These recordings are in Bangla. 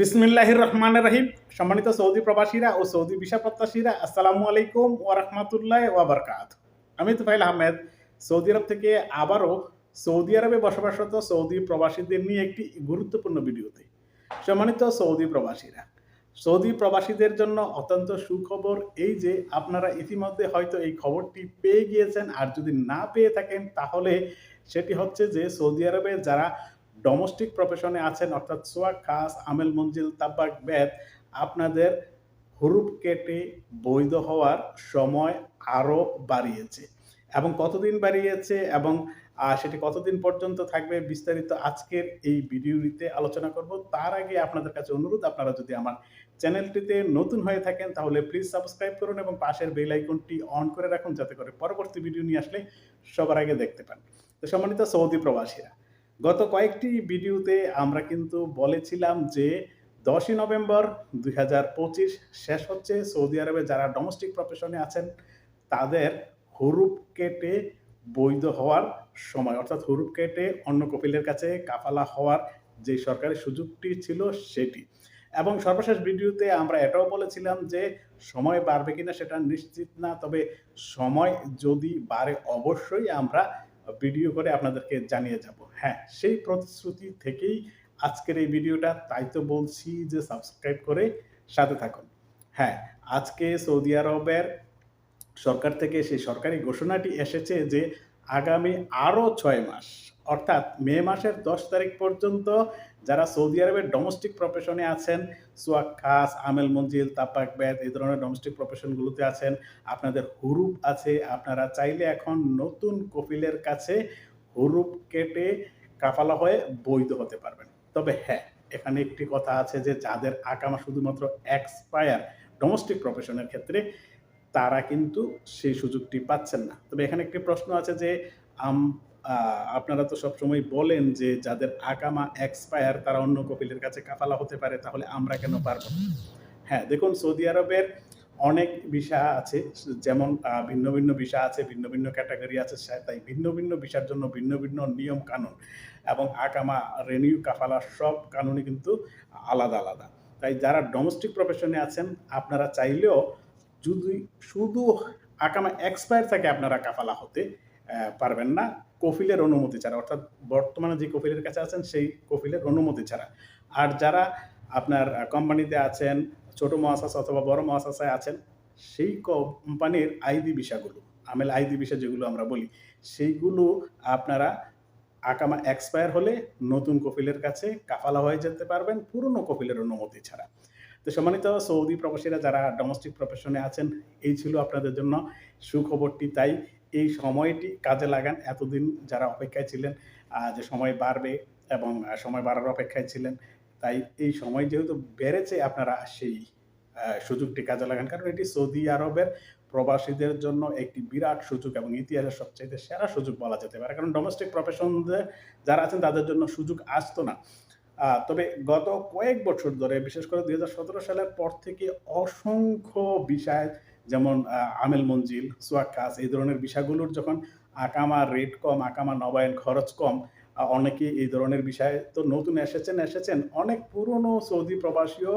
বিসমিল্লাহির রহমান রহিম। সম্মানিত সৌদি প্রবাসীরা ও সৌদি ভিসা প্রত্যাশীরা, আসসালামু আলাইকুম ওয়া রাহমাতুল্লাহ ওয়া বারাকাতুহু। আমি তুফাইল আহমেদ, সৌদি আরব থেকে আবারও সৌদি আরবে বসবাসরত সৌদি প্রবাসীদের নিয়ে একটি গুরুত্বপূর্ণ ভিডিওতে। সম্মানিত সৌদি প্রবাসীরা, সৌদি প্রবাসীদের জন্য অত্যন্ত সুখবর এই যে আপনারা ইতিমধ্যে হয়তো এই খবরটি পেয়ে গিয়েছেন। আর যদি না পেয়ে থাকেন, তাহলে সেটি হচ্ছে যে সৌদি আরবে যারা ডোমেস্টিক প্রফেশনে আছেন, অর্থাৎ সোয়া খাস, আমেল মঞ্জিল, তাব্বাক বেদ, আপনাদের হুরুপ কেটে বৈধ হওয়ার সময় আরও বাড়িয়েছে। এবং কতদিন বাড়িয়েছে এবং সেটি কতদিন পর্যন্ত থাকবে বিস্তারিত আজকের এই ভিডিওটিতে আলোচনা করব। তার আগে আপনাদের কাছে অনুরোধ, আপনারা যদি আমার চ্যানেলটিতে নতুন হয়ে থাকেন, তাহলে প্লিজ সাবস্ক্রাইব করুন এবং পাশের বেল আইকনটি অন করে রাখুন, যাতে করে পরবর্তী ভিডিও নিয়ে আসলে সবার আগে দেখতে পান। তো সম্মানিত সৌদি প্রবাসীরা গত কয়েকটি ভিডিওতে আমরা কিন্তু বলেছিলাম যে দশই নভেম্বর দু হাজার পঁচিশ শেষ হচ্ছে সৌদি আরবে যারা ডোমেস্টিক প্রফেশনে আছেন, তাদের হরুপ কেটে বৈধ হওয়ার সময়, অর্থাৎ হরুপ কেটে অন্য কপিলের কাছে কাফালা হওয়ার যে সরকারি সুযোগটি ছিল সেটি। এবং সর্বশেষ ভিডিওতে আমরা এটাও বলেছিলাম যে সময় বাড়বে কিনা সেটা নিশ্চিত না, তবে সময় যদি বাড়ে অবশ্যই আমরা ভিডিও করে আপনাদেরকে জানিয়ে যাব। হ্যাঁ সেই প্রতিশ্রুতি থেকেই আজকের এই ভিডিওটা, তাই তো বলছি যে সাবস্ক্রাইব করে সাথে থাকুন। হ্যাঁ আজকে সৌদি আরবের সরকার থেকে সেই সরকারি ঘোষণাটি এসেছে যে আগামী আরও ছয় মাস, অর্থাৎ মে মাসের দশ তারিখ পর্যন্ত যারা সৌদি আরবের ডোমেস্টিক প্রফেশনে আছেন, সোয়াক খাস, আমেল মঞ্জিল, তাপাক ব্যাত এই ধরনের ডোমেস্টিক প্রফেশনগুলোতে আছেন, আপনাদের হুরুপ আছে, আপনারা চাইলে এখন নতুন কপিলের কাছে হুরুপ কেটে কাফালা হয়ে বৈধ হতে পারবেন। তবে হ্যাঁ এখানে একটি কথা আছে যে যাদের আকামা শুধুমাত্র এক্সপায়ার ডোমেস্টিক প্রফেশনের ক্ষেত্রে তারা কিন্তু সেই সুযোগটি পাচ্ছেন না তবে এখানে একটি প্রশ্ন আছে যে আপনারা তো সবসময় বলেন যে, যাদের আকামা এক্সপায়ার তারা অন্য কপিলের কাছে কাফালা হতে পারে, তাহলে আমরা কেন পারব? হ্যাঁ দেখুন, সৌদি আরবের অনেক ভিসা আছে, যেমন ভিন্ন ভিন্ন ভিসা আছে, ভিন্ন ভিন্ন ক্যাটাগরি আছে তাই ভিন্ন ভিন্ন ভিসার জন্য ভিন্ন ভিন্ন নিয়ম কানুন এবং আকামা রেনিউ কাফালা সব কানুনই কিন্তু আলাদা আলাদা তাই যারা ডোমেস্টিক প্রফেশনে আছেন, আপনারা চাইলেও যদি শুধু আকামা এক্সপায়ার থাকে আপনারা কাফালা হতে পারবেন না। কফিলের অনুমতি ছাড়া, অর্থাৎ বর্তমানে যে কফিলের কাছে আছেন, সেই কফিলের অনুমতি ছাড়া। আর যারা আপনার কোম্পানিতে আছেন, ছোট মহাশাস অথবা বড় মহাশাসায় আছেন, সেই কোম্পানির আইডি বিষয়গুলো, আমেল আইডি বিষয় যেগুলো আমরা বলি, সেইগুলো আপনারা আকামা এক্সপায়ার হলে নতুন কফিলের কাছে কাফালা হয়ে যেতে পারবেন, পুরনো কফিলের অনুমতি ছাড়া। তো সম্মানিত সৌদি প্রবাসীরা যারা ডোমেস্টিক প্রফেশনে আছেন, এই ছিল আপনাদের জন্য সুখবরটি। তাই এই সময়টি কাজে লাগান। এতদিন যারা অপেক্ষায় ছিলেন যে সময় বাড়বে এবং সময় বাড়ার অপেক্ষায় ছিলেন, তাই এই সময় যেহেতু বেড়েছে, আপনারা সেই সুযোগটি কাজে লাগান। কারণ এটি সৌদি আরবের প্রবাসীদের জন্য একটি বিরাট সুযোগ এবং ইতিহাসের সবচাইতে সেরা সুযোগ বলা যেতে পারে। কারণ ডোমেস্টিক প্রফেশনদের যারা আছেন, তাদের জন্য সুযোগ আসতো না। তবে গত কয়েক বছর ধরে, বিশেষ করে দু হাজার সতেরো সালের পর থেকে অসংখ্য বিষয়, যেমন আমেল মঞ্জিল সোয়াক্কাস এই ধরনের বিষয়গুলোর যখন আকামা রেট কম, আকামা নবায়ন খরচ কম অনেকে এই ধরনের বিষয়ে তো নতুন এসেছেন এসেছেন। অনেক পুরনো সৌদি প্রবাসীও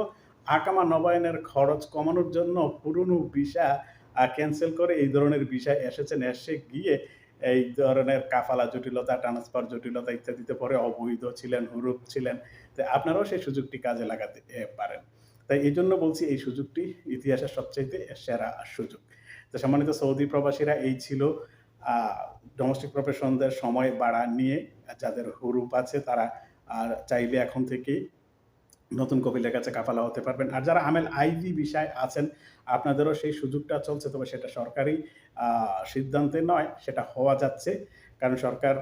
আকামা নবায়নের খরচ কমানোর জন্য পুরনো ভিসা ক্যান্সেল করে এই ধরনের বিষয় এসেছেন, এসে গিয়ে এই ধরনের কাফালা জটিলতা ট্রান্সফার জটিলতা ইত্যাদিতে পরে অবৈধ ছিলেন, হুরুপ ছিলেন। তো আপনারাও সেই সুযোগটি কাজে লাগাতে পারেন। তাই এই জন্য বলছি এই সুযোগটি ইতিহাসের সবচাইতে সেরা সুযোগ। তো সম্মানিত সৌদি প্রবাসীরা এই ছিল ডোমেস্টিক প্রফেশনদের সময় বাড়া নিয়ে, যাদের হুরুপ আছে তারা, আর চাইলে এখন থেকেই নতুন কপিলের কাছে কাফালা হতে পারবেন। আর যারা আমেল আইডি বিষয় আছেন, আপনাদেরও সেই সুযোগটা চলছে, তবে সেটা সরকারি সিদ্ধান্তে নয়, সেটা হওয়া যাচ্ছে। কারণ সরকার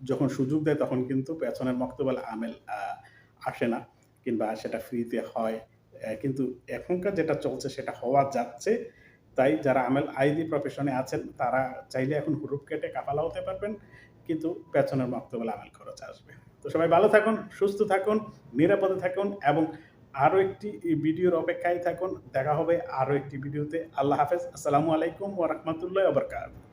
যখন সুযোগ দেয়, তখন কিন্তু পেছনের মক্তবাল আমেল আসে না, কিংবা সেটা ফ্রিতে হয়। কিন্তু এখনকার যেটা চলছে, সেটা হওয়া যাচ্ছে। তাই যারা আমেল আইডি প্রফেশনে আছেন, তারা চাইলে এখন হুরুপ কেটে কাফালা হতে পারবেন, কিন্তু পেছনের মক্তবাল আমেল খরচ আসবে। তো সবাই ভালো থাকুন, সুস্থ থাকুন, নিরাপদে থাকুন এবং আরও একটি ভিডিওর অপেক্ষায় থাকুন। দেখা হবে আরও একটি ভিডিওতে। আল্লাহ হাফেজ। আসসালামু আলাইকুম ওয়া রাহমাতুল্লাহি ওয়া বারাকাতুহু।